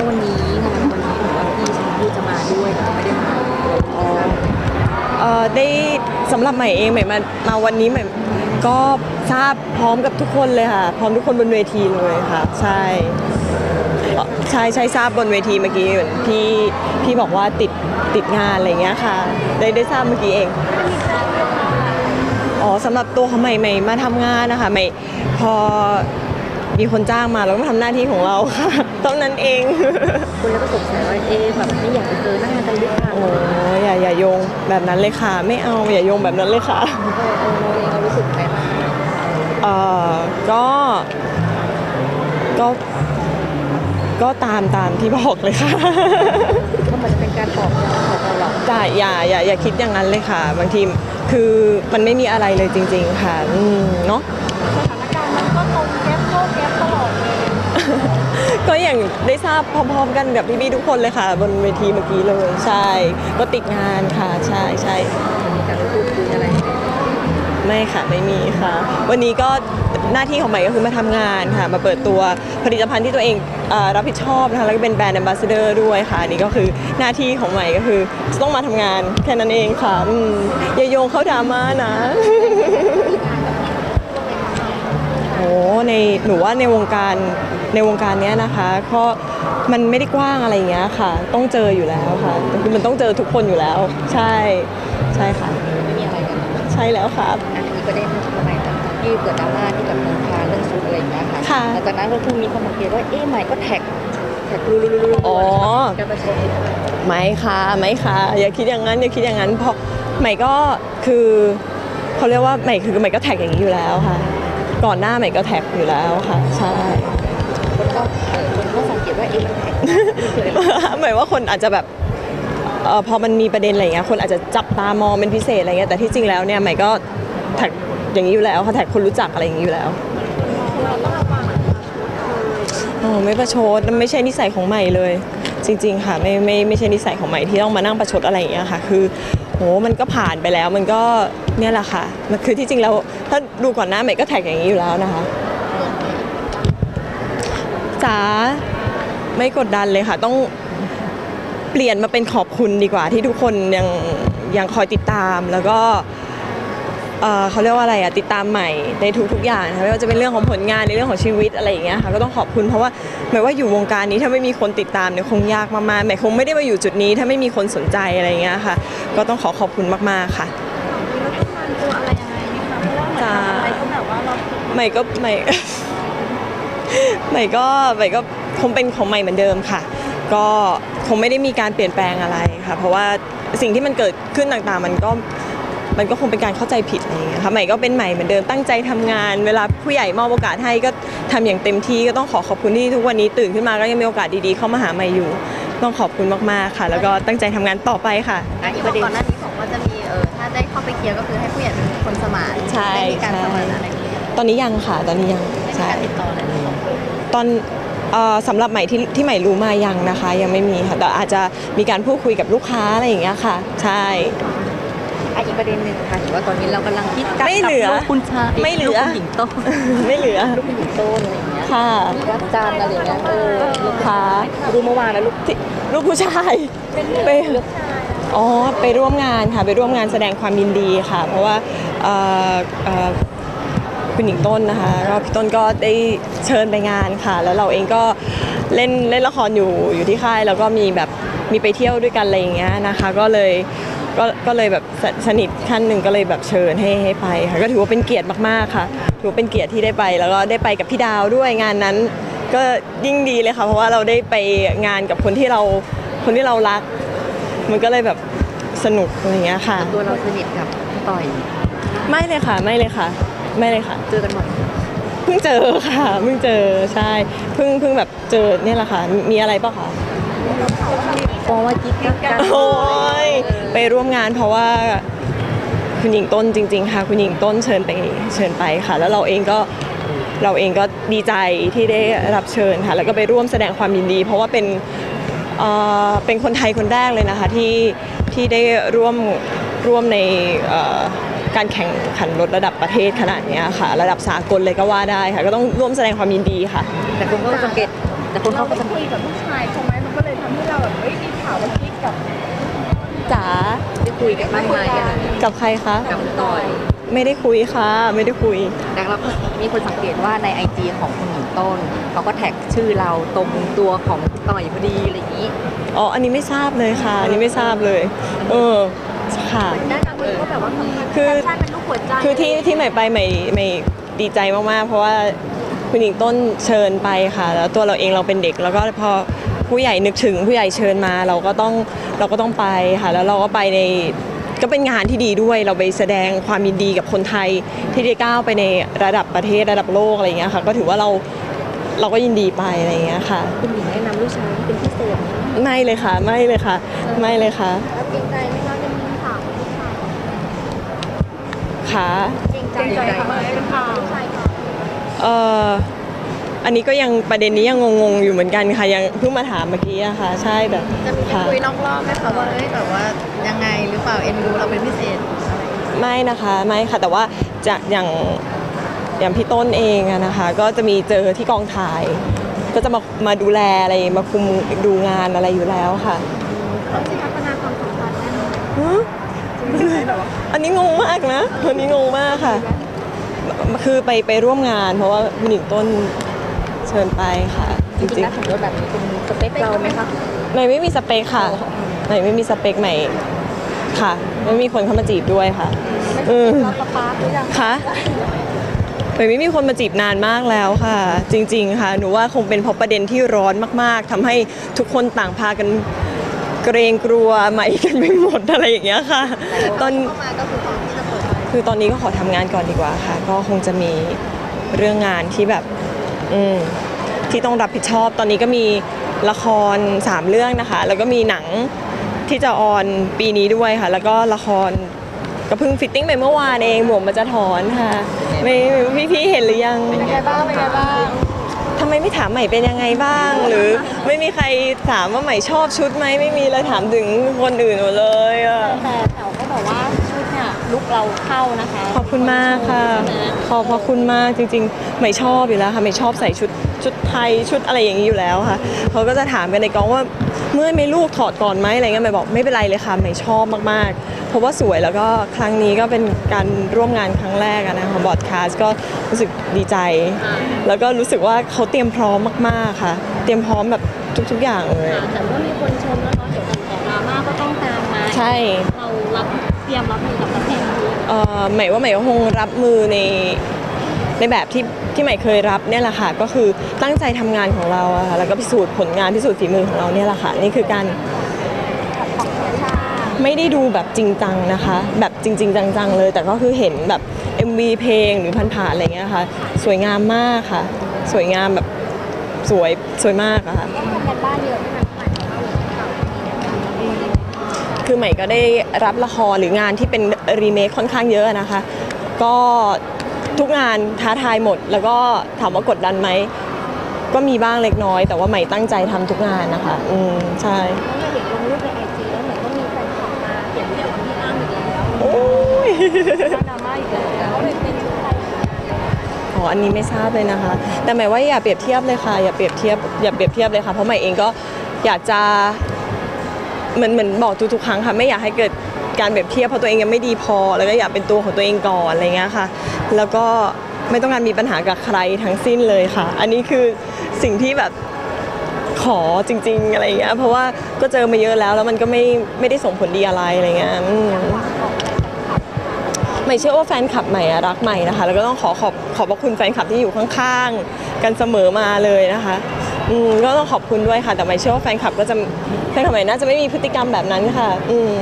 ว่าวันนี้งานวันนี้หรือว่าพี่ชมพู่จะมาด้วยแต่ไม่ได้มาเอ่อได้สำหรับใหม่เองใหม่มามาวันนี้ใหม่ก็ทราบพร้อมกับทุกคนเลยค่ะ พร้อมทุกคนบนเวทีเลยค่ะ ใช่ใช่ใช่ทราบบนเวทีเมื่อกี้เหมือนพี่พี่บอกว่าติดติดงานอะไรเงี้ยค่ะ ได้ได้ทราบเมื่อกี้เองอ๋อสำหรับตัวของใหม่ใหม่มาทำงานนะคะใหม่พอ มีคนจ้างมาเราก็ทำหน้าที่ของเราค่ะเท่านั้นเอง คนแล้วก็สงสัยว่าเอ๊ะแบบไม่อยากไปเจอหน้ากันหรือเปล่าโอ้ยอย่าอย่าโยงแบบนั้นเลยค่ะ ไม่เอาอย่าโยงแบบนั้นเลยค่ะเออเออเราเองเรารู้สึกไงบ้างเอ่อก็ก็ก็ตามตามที่บอกเลยค่ะก็มันจะเป็นการตอบย้ำของเราหรอกแต่อย่าอย่าอย่าคิดอย่างนั้นเลยค่ะ บางทีคือมันไม่มีอะไรเลยจริง ๆ ค่ะอืมเนาะ ก็อย่างได้ทราบพร้อมๆกันกับพี่ๆทุกคนเลยค่ะ บนเวทีเมื่อกี้เลยใช่ ก็ติดงานค่ะ ใช่ใช่มีการพูดคุยอะไรไหมไม่ค่ะไม่มีค่ะ วันนี้ก็หน้าที่ของใหม่ก็คือมาทำงานค่ะ มาเปิดตัวผลิตภัณฑ์ที่ตัวเองเออรับผิดชอบนะคะแล้วก็เป็นแบรนด์ a m b a s s a d o r ด้วยค่ะอันนี่ก็คือหน้าที่ของใหม่ก็คือต้องมาทำงานแค่นั้นเองค่ะอืมอย่าโยงเข้าดราม่านะ โอ้ในหนูว่าในวงการในวงการเนี้ยนะคะก็มันไม่ได้กว้างอะไรอย่างเงี้ยค่ะ ต้องเจออยู่แล้วค่ะคือมันต้องเจอทุกคนอยู่แล้ว ใช่ใช่ค่ะไม่มีอะไรกันใช่แล้วครับอันนี้ประเด็นทำไมหลังจากที่เกิดดราม่าที่กับนงพาเรื่องชุดอะไรอย่างเงี้ยค่ะค่ะหลังจากนั้นก็คือมีคนสังเกตว่าเอ๊ะใหม่ก็แท็กแท็กรู้รู้รู้รู้อ๋อการประชดไม่ค่ะไม่ค่ะ อย่าคิดอย่างนั้นอย่าคิดอย่างนั้นเพราะใหม่ก็คือเขาเรียกว่าใหม่คือใหม่ก็แท็กอย่างนี้อยู่แล้วค่ะ ก่อนหน้าใหม่ก็แท็กอยู่แล้วค่ะ ใช่คนก็เออคนก็สังเกตว่าเอ๊ะมันแท็กเลยหมายว่าคนอาจจะแบบเออพอมันมีประเด็นอะไรเงี้ยคนอาจจะจับตามองเป็นพิเศษอะไรเงี้ยแต่ที่จริงแล้วเนี่ยใหม่ก็แท็กอย่างนี้อยู่แล้วค่ะแท็กคนรู้จักอะไรอย่างนี้อยู่แล้วโอ้ไม่ประชดไม่ใช่นิสัยของใหม่เลย จริง ๆ ค่ะไม่ไม่ไม่ใช่นิสัยของใหม่ที่ต้องมานั่งประชดอะไรอย่างเงี้ยค่ะ คือโหมันก็ผ่านไปแล้วมันก็เนี่ยแหละค่ะมันคือที่จริงแล้วถ้าดูก่อนหน้าใหม่ก็แท็กอย่างนี้อยู่แล้วนะคะจ๋าไม่กดดันเลยค่ะ ต้องเปลี่ยนมาเป็นขอบคุณดีกว่าที่ทุกคนยังยังคอยติดตามแล้วก็ เอ่อเขาเรียกว่าอะไรอะติดตามใหม่ในทุกๆอย่างนะคะไม่ว่าจะเป็นเรื่องของผลงานในเรื่องของชีวิตอะไรอย่างเงี้ยค่ะก็ต้องขอบคุณเพราะว่าหมายว่าอยู่วงการนี้ถ้าไม่มีคนติดตามเนี่ยคงยากมากๆหมายคงไม่ได้มาอยู่จุดนี้ ถ้าไม่มีคนสนใจอะไรอย่างเงี้ยค่ะ ก็ต้องขอขอบคุณมากๆค่ะแล้วต้องการตัวอะไรยังไงไหมคะเพราะว่าเหมือนทำอะไรก็แบบว่าเราใหม่ก็ใหม่ ใหม่ก็ใหม่ก็คงเป็นของใหม่เหมือนเดิมค่ะ ก็คงไม่ได้มีการเปลี่ยนแปลงอะไรค่ะ เพราะว่าสิ่งที่มันเกิดขึ้นต่างๆ มันก็ มันก็คงเป็นการเข้าใจผิดอะไรอย่างเงี้ยค่ะใหม่ก็เป็นใหม่เหมือนเดิมตั้งใจทำงาน เวลาผู้ใหญ่มอบโอกาสให้ก็ทำอย่างเต็มที่ก็ต้องขอขอบคุณที่ทุกวันนี้ตื่นขึ้นมาก็ยังมีโอกาสดีๆเข้ามาหาใหม่อยู่ ต้องขอบคุณมากๆค่ะ แล้วก็ตั้งใจทำงานต่อไปค่ะ อะอีกประเด็นก่อนหน้านี้บอกว่าจะมีเออถ้าได้เข้าไปเคลียร์ก็คือให้ผู้ใหญ่เป็นคนสมานใช่ ได้มีการใช่สมานอะไรอย่างเงี้ยตอนนี้ยังค่ะ ตอนนี้ยังได้มีใช่ การติดต่ออะไรต่อตอนเอ่อสำหรับใหม่ที่ที่ใหม่รู้มายังนะคะ ยังไม่มีค่ะแต่อาจจะมีการพูดคุยกับลูกค้าอะไรอย่างเงี้ยค่ะ ใช่ อะอีกประเด็นหนึ่งค่ะเห็นว่าตอนนี้เรากำลังคิดกันไม่เหลือกับลูกคุณชายไม่เหลือลูกคุณหญิงโตไม่เหลือ ลูกคุณหญิงโตอะไรอย่างเงี้ยค่ะวัดจันทร์อะไรอย่างเงี้ยเออลูกค่ะดูเมื่อวานแล้วลูกที่ลูกผู้ชายไปอ๋อไปร่วมงานค่ะ ไปร่วมงานแสดงความยินดีค่ะ เพราะว่าเอ่อเอ่อคุณหญิงต้นนะคะก็พี่ต้นก็ได้เชิญไปงานค่ะ แล้วเราเองก็เล่นเล่นละครอยู่อยู่ที่ค่าย แล้วก็มีแบบมีไปเที่ยวด้วยกันอะไรอย่างเงี้ยนะคะ ก็เลย ก็ก็เลยแบบสสนิทขั้นหนึ่งก็เลยแบบเชิญให้ให้ไปค่ะก็ถือว่าเป็นเกียรติมากๆค่ะ ถือว่าเป็นเกียรติที่ได้ไป แล้วก็ได้ไปกับพี่ดาวด้วยงานนั้น ก็ยิ่งดีเลยค่ะ เพราะว่าเราได้ไปงานกับคนที่เราคนที่เรารัก มันก็เลยแบบสนุกอะไรอย่างเงี้ยค่ะ ตัวเราสนิทกับพี่ต่อย ไม่เลยค่ะไม่เลยค่ะ ไม่เลยค่ะ เจอกันบ่อยเพิ่งเจอค่ะเพิ่งเจอใช่เพิ่งเพิ่งแบบเจอเนี่ยแหละค่ะมีอะไรเปล่ะคะ มองว่ากิ๊กกันโอ้ยไปร่วมงานเพราะว่าคุณหญิงต้นจริง ๆ ค่ะ คุณหญิงต้นเชิญไปเชิญไปค่ะ แล้วเราเองก็เราเองก็ดีใจที่ได้รับเชิญค่ะ แล้วก็ไปร่วมแสดงความยินดี เพราะว่าเป็นเออเป็นคนไทยคนแรกเลยนะคะที่ที่ได้ร่วมร่วมใน การแข่งขันรถระดับประเทศขนาดนี้ค่ะ ระดับสากลเลยก็ว่าได้ค่ะ ก็ต้องร่วมแสดงความยินดีค่ะ แต่คุณก็สังเกตแต่คนเขาก็คุยกับผู้ชายใช่ไหมมันก็เลยทำให้เราแบบเฮ้มีข่าววันที่กับจ๋าได้คุยกันบ้างกับใครคะกับต่อยไม่ได้คุยค่ะ ไม่ได้คุย แต่เรามีคนสังเกตว่าในไอจีของคุณหยุ่งต้นเขาก็แท็กชื่อเราตรงตัวของต่อยพอดีอะไรอย่างนี้อ๋ออันนี้ไม่ทราบเลยค่ะ อันนี้ไม่ทราบเลย เออค่ะคือ หัวใจคือที่ที่ใหม่ไปใหม่ใหม่ดีใจมากๆ เพราะว่าคุณหญิงต้นเชิญไปค่ะ แล้วตัวเราเองเราเป็นเด็ก แล้วก็พอผู้ใหญ่นึกถึงผู้ใหญ่เชิญมา เราก็ต้องเราก็ต้องไปค่ะ แล้วเราก็ไปในก็เป็นงานที่ดีด้วยเราไปแสดงความยินดีกับคนไทยที่ได้ก้าวไปในระดับประเทศระดับโลกอะไรอย่างเงี้ยค่ะ ก็ถือว่าเราเราก็ยินดีไปอะไรอย่างเงี้ยค่ะคุณหญิงแนะนำลูกชายเป็นพิเศษไม่เลยค่ะ ไม่เลยค่ะ ไม่เลยค่ะแล้วเกรงใจไหมคะยังมีถามผู้ชาย ค่ะเกรงใจไหมเป็นข่าวผู้ชายค่ะเอ่ออันนี้ก็ยังประเด็นนี้ยังงงๆอยู่เหมือนกันค่ะยังเพิ่งมาถามเมื่อกี้อะค่ะ ใช่แต่จะมีค่ะคุยนอกรอบไหมคะว่าเอ้ยแบบว่ายังไงหรือเปล่าเอ็นดูเราเป็นพิเศษอะไรอย่างเงี้ยไม่นะคะไม่ค่ะแต่ว่าจะอย่างอย่างพี่ต้นเองอะนะคะ ก็จะมีเจอที่กองถ่าย ก็จะมามาดูแลอะไรมาคุมดูงานอะไรอยู่แล้วค่ะเราจะพัฒนาความสัมพันธ์แน่นอนฮะ อันนี้งงมากนะอันนี้งงมากค่ะ คือไปไปร่วมงาน เพราะว่าคุณหญิงต้นเชิญไปค่ะ จจริริงงๆแล้วถือว่าแบบนี้เป็นสเปคเราไหมคะ ๆใหม่ไม่มีสเปคค่ะใหม่ไม่มีสเปคใหม่ค่ะไม่มีคนเข้ามาจีบด้วยค่ะเออเราสปาร์คหรือยังคะใหม่ไม่มีคนมาจีบนานมากแล้วค่ะ จริง ๆ ค่ะ หนูว่าคงเป็นเพราะประเด็นที่ร้อนมากๆทำให้ทุกคนต่างพากัน เกรงกลัวใหม่กันไปหมดอะไรอย่างเงี้ยค่ะ ตอนเข้ามาก็คือพร้อมที่จะเปิดใจคือตอนนี้ก็ขอทำงานก่อนดีกว่าค่ะ ก็คงจะมีเรื่องงานที่แบบ อืมที่ต้องรับผิดชอบ ตอนนี้ก็มีละครสามเรื่องนะคะ แล้วก็มีหนังที่จะออนปีนี้ด้วยค่ะ แล้วก็ละครก็เพิ่งฟิตติ้งไปเมื่อวานเองหมวกมันจะถอนค่ะ ไม่พี่พี่ๆเห็นหรือยัง เป็นไงบ้างเป็นไงบ้างทำ ไมไม่ถามใหม่เป็นยังไงบ้าง หรือไม่มีใครถามว่าใหม่ชอบชุดไหมไม่มีเลยถามถึงคนอื่นหมดเลยอะแต่แถวก็บอกว่าชุดเนี่ยลุกเราเข้านะคะ ขอบคุณมากค่ะ ขอบพระคุณมากจริงๆไม่ชอบอยู่แล้วค่ะไม่ชอบใส่ชุดชุดไทยชุดอะไรอย่างนี้อยู่แล้วค่ะเขาก็จะถามกันในกองว่า เมื่อยไหม่ลูกถอดก่อนไหมอะไรเงี้ยไม่บอกไม่เป็นไรเลยค่ะไม่ชอบมากๆ เพราะว่าสวยแล้วก็ครั้งนี้ก็เป็นการร่วมงานครั้งแรกอะนะคะบอดคาสก็รู้สึกดีใจ แล้วก็รู้สึกว่าเขาเตรียมพร้อมมากๆค่ะ เตรียมพร้อมแบบทุกๆอย่างเลยแต่ว่ามีคนชมแล้วเนาะเดี๋ยวแต่ดราม่าก็ต้องตามมาใช่เรารับเตรียมรับมือกับกระแสนี้เอ่อใหม่ว่าใหม่ก็คงรับมือในในแบบที่ ที่ใหม่เคยรับเนี่ยแหละค่ะก็คือตั้งใจทำงานของเราอะค่ะแล้วก็พิสูจน์ผลงานพิสูจน์ฝีมือของเราเนี่ยแหละค่ะนี่คือการไม่ได้ดูแบบจริงจังนะคะ แบบจริง ๆ จังๆ เลย แต่ก็คือเห็นแบบ MV เพลงหรือผ่านๆอะไรเงี้ยค่ะ สวยงามมากค่ะ สวยงามแบบสวยสวยมากอะค่ะบ้านเยอะไหมคะฝ่ายของเราค่ะคือใหม่ก็ได้รับละครหรืองานที่เป็นรีเมคค่อนข้างเยอะนะคะ ก็ ทุกงานท้าทายหมด แล้วก็ถามว่ากดดันไหม ก็มีบ้างเล็กน้อย แต่ว่าใหม่ตั้งใจทำทุกงานนะคะ อืมใช่ เราเห็นลงรูปในไอจีแล้วเหมือนก็มีแฟนคลับมาเขียนเกี่ยวกับพี่อ้ำอีกแล้วโอ้ย ดราม่าอีกแล้วเลยเป็นชุดไทยอ๋อ อันนี้ไม่ทราบเลยนะคะ แต่หมายว่าอย่าเปรียบเทียบเลยค่ะ อย่าเปรียบเทียบ อย่าเปรียบเทียบเลยค่ะ เพราะใหม่เองก็อยากจะ เหมือนเหมือนบอกทุกๆครั้งค่ะ ไม่อยากให้เกิด การเปรียบเทียบเพราะตัวเองยังไม่ดีพอ แล้วก็อยากเป็นตัวของตัวเองก่อนอะไรเงี้ยค่ะ แล้วก็ไม่ต้องการมีปัญหากับใครทั้งสิ้นเลยค่ะ อันนี้คือสิ่งที่แบบขอจริง ๆ อะไรเงี้ยเพราะว่าก็เจอมาเยอะแล้วแล้วมันก็ไม่ไม่ได้ส่งผลดีอะไรอะไรเงี้ยอืมใหม่เชื่อว่าแฟนคลับใหม่อะรักใหม่นะคะ แล้วก็ต้องขอขอบขอบพระคุณแฟนคลับที่อยู่ข้างๆกันเสมอมาเลยนะคะอืมก็ต้องขอบคุณด้วยค่ะ แต่ใหม่เชื่อว่าแฟนคลับก็จะแฟนคลับใหม่น่าจะไม่มีพฤติกรรมแบบนั้นค่ะ อืม